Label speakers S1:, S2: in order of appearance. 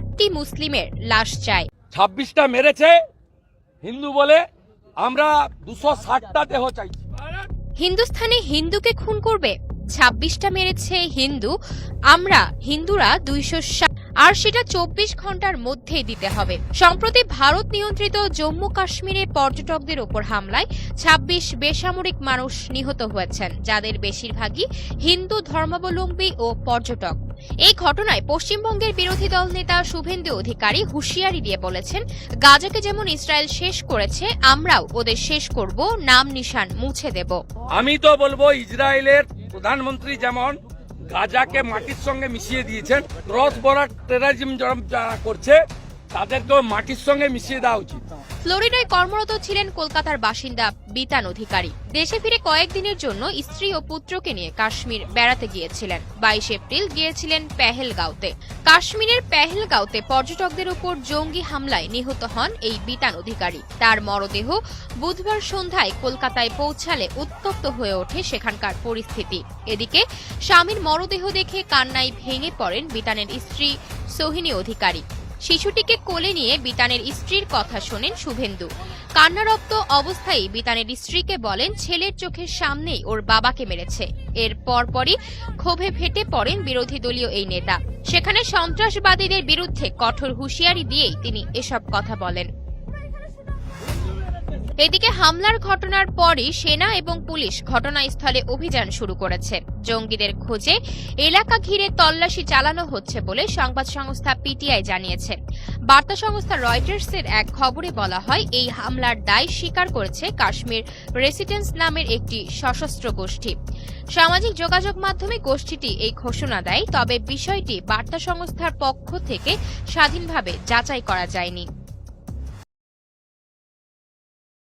S1: ষাটটি মুসলিমের লাশ চায়
S2: ছাব্বিশটা মেরেছে হিন্দু বলে আমরা দুশো ষাটটা দেহ চাইছি।
S1: হিন্দুস্থানে হিন্দুকে খুন করবে ছাব্বিশটা মেরেছে হিন্দু আমরা হিন্দুরা দুইশো ষাট আর সেটা চব্বিশ ঘণ্টার মধ্যেই দিতে হবে। সম্প্রতি ভারত নিয়ন্ত্রিত জম্মু কাশ্মীরে পর্যটকদের ওপর হামলায় ছাব্বিশ বেসামরিক মানুষ নিহত হয়েছেন, যাদের বেশিরভাগই হিন্দু ধর্মাবলম্বী ও পর্যটক। এই ঘটনায় পশ্চিমবঙ্গের বিরোধী দল নেতা শুভেন্দু অধিকারী হুঁশিয়ারি দিয়ে বলেছেন, গাজাকে যেমন ইসরায়েল শেষ করেছে, আমরাও ওদের শেষ করব, নাম নিশান মুছে দেব।
S2: আমি তো বলব, ইসরায়েলের প্রধানমন্ত্রী যেমন গাজাকে মাটির সঙ্গে মিশিয়ে দিয়েছেন। ক্রস বর্ডার টেরারিজম যারা করছে তাদেরকেও মাটির সঙ্গে মিশিয়ে দেওয়া উচিত।
S1: ফ্লোরিডায় কর্মরত ছিলেন কলকাতার বাসিন্দা বিতান অধিকারী। দেশে ফিরে কয়েকদিনের জন্য স্ত্রী ও পুত্রকে নিয়ে কাশ্মীর বেড়াতে গিয়েছিলেন। বাইশ এপ্রিল গিয়েছিলেন পেহেলগাঁওতে। কাশ্মীরের পেহেলগাঁওতে পর্যটকদের উপর জঙ্গি হামলায় নিহত হন এই বিতান অধিকারী। তার মরদেহ বুধবার সন্ধ্যায় কলকাতায় পৌঁছালে উত্তপ্ত হয়ে ওঠে সেখানকার পরিস্থিতি। এদিকে স্বামীর মরদেহ দেখে কান্নায় ভেঙে পড়েন বিতানের স্ত্রী সোহিনী অধিকারী। শিশুটিকে কোলে নিয়ে বিতানের স্ত্রীর কথা শোনেন শুভেন্দু। কান্নারক্ত অবস্থায় বিতানের স্ত্রীকে বলেন, ছেলের চোখের সামনেই ওর বাবাকে মেরেছে। এর পরপরই ক্ষোভে ফেটে পড়েন বিরোধী দলীয় এই নেতা। সেখানে সন্ত্রাসবাদীদের বিরুদ্ধে কঠোর হুঁশিয়ারি দিয়েই তিনি এসব কথা বলেন। এদিকে হামলার ঘটনার পরই সেনা এবং পুলিশ ঘটনাস্থলে অভিযান শুরু করেছে। জঙ্গিদের খোঁজে এলাকা ঘিরে তল্লাশি চালানো হচ্ছে বলে সংবাদ সংস্থা পিটিআই জানিয়েছে। বার্তা সংস্থা রয়টার্সের এক খবরে বলা হয়, এই হামলার দায় স্বীকার করেছে কাশ্মীর রেসিডেন্স নামের একটি সশস্ত্র গোষ্ঠী। সামাজিক যোগাযোগ মাধ্যমে গোষ্ঠীটি এই ঘোষণা দেয়, তবে বিষয়টি বার্তা সংস্থার পক্ষ থেকে স্বাধীনভাবে যাচাই করা যায়নি।